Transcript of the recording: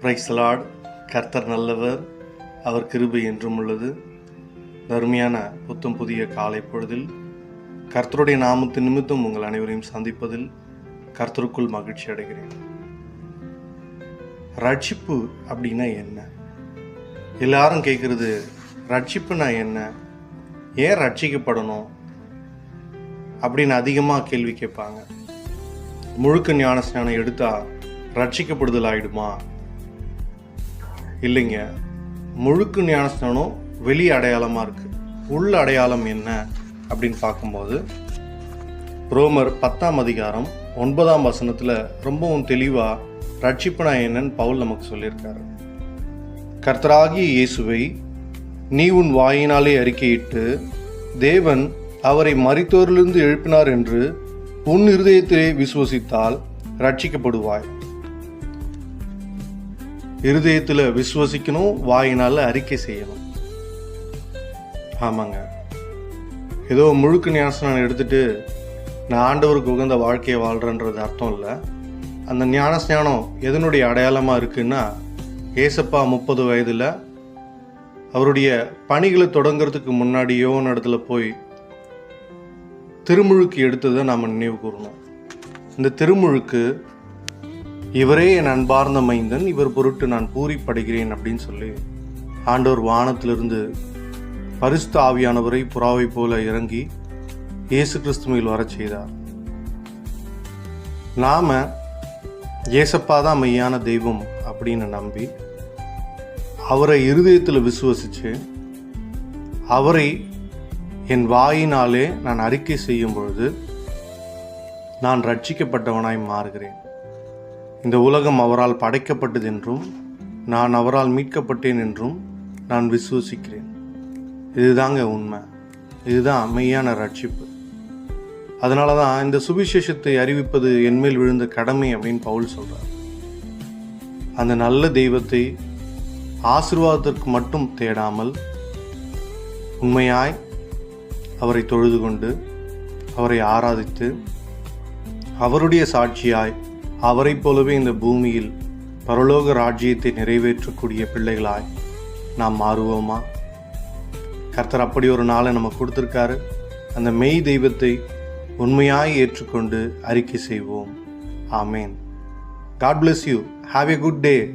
பிரைஸ்லாட் கர்த்தர் நல்லவர். அவர் கிருபை என்றும் உள்ளது. அருமையான புத்தம் புதிய காலை பொழுதில் கர்த்தருடைய நாமத்து நிமித்தம் உங்கள் அனைவரையும் சந்திப்பதில் கர்த்தருக்குள் மகிழ்ச்சி அடைகிறேன். ரட்சிப்பு அப்படின்னா என்ன? எல்லாரும் கேட்குறது ரட்சிப்புனா என்ன? ஏன் ரட்சிக்கப்படணும்? அப்படின்னு அதிகமாக கேள்வி கேட்பாங்க. முழுக்க ஞான ஸ்நானம் எடுத்தால் ரட்சிக்கப்படுதல் ஆகிடுமா இல்லைங்க. முழுக்க ஞானஸ்தானம் வெளி அடையாளமாக இருக்குது உள் அடையாளம் என்ன அப்படின்னு பார்க்கும்போது ரோமர் பத்தாம் அதிகாரம் ஒன்பதாம் வசனத்தில் ரொம்பவும் தெளிவாக ரட்சிப்பனா என்னன்னு பவுல் நமக்கு சொல்லியிருக்காரு. கர்த்தராகிய இயேசுவை நீ உன் வாயினாலே அறிக்கையிட்டு தேவன் அவரை மறித்தோரிலிருந்து எழுப்பினார் என்று உன் இருதயத்திலே விசுவசித்தால் ரட்சிக்கப்படுவாய். இருதயத்தில் விசுவசிக்கணும் வாயினால் அறிக்கை செய்யணும். ஆமாங்க. ஏதோ முழுக்க ஞானஸ்நானம் எடுத்துட்டு நான் ஆண்டவருக்கு உகந்த வாழ்க்கையை வாழ்கிறேன்றது அர்த்தம் இல்லை. அந்த ஞானஸ்நானம் எதனுடைய அடையாளமாக இருக்குன்னா ஏசப்பா முப்பது வயதில் அவருடைய பணிகளை தொடங்குறதுக்கு முன்னாடியோ இடத்துல போய் திருமுழுக்கு எடுத்ததை நாம் நினைவு கூறணும். இந்த திருமுழுக்கு இவரே என் அன்பார்ந்த மைந்தன் இவர் பொருட்டு நான் பூரிப்படைகிறேன் அப்படின்னு சொல்லி ஆண்டவர் வானத்திலிருந்து பரிசுத்த ஆவியானவரை புறாவை போல இறங்கி இயேசு கிறிஸ்துமையில் வரச் செய்தார். நாம ஏசப்பா தான் மெய்யான தெய்வம் அப்படின்னு நம்பி அவரை இருதயத்தில் விசுவசிச்சு அவரை என் வாயினாலே நான் அறிக்கை செய்யும் பொழுது நான் ரட்சிக்கப்பட்டவனாய் மாறுகிறேன். இந்த உலகம் அவரால் படைக்கப்பட்டது என்றும் நான் அவரால் மீட்கப்பட்டேன் என்றும் நான் விசுவசிக்கிறேன். இதுதாங்க உண்மை. இதுதான் அமையான ரட்சிப்பு. அதனால தான் இந்த சுவிசேஷத்தை அறிவிப்பது என்மேல் விழுந்த கடமை அப்படின்னு பவுல் சொல்கிறார் அந்த நல்ல தெய்வத்தை ஆசிர்வாதத்திற்கு மட்டும் தேடாமல் உண்மையாய் அவரை தொழுது கொண்டு அவரை ஆராதித்து அவருடைய சாட்சியாய் அவரைப் போலவே இந்த பூமியில் பரலோக ராஜ்யத்தை நிறைவேற்றக்கூடிய பிள்ளைகளாய் நாம் மாறுவோமா? கர்த்தர் அப்படி ஒரு நாளை நம்ம கொடுத்துருக்காரு. அந்த மெய் தெய்வத்தை உண்மையாய் ஏற்றுக்கொண்டு அறிக்கை செய்வோம். ஆமேன். God bless you have a good day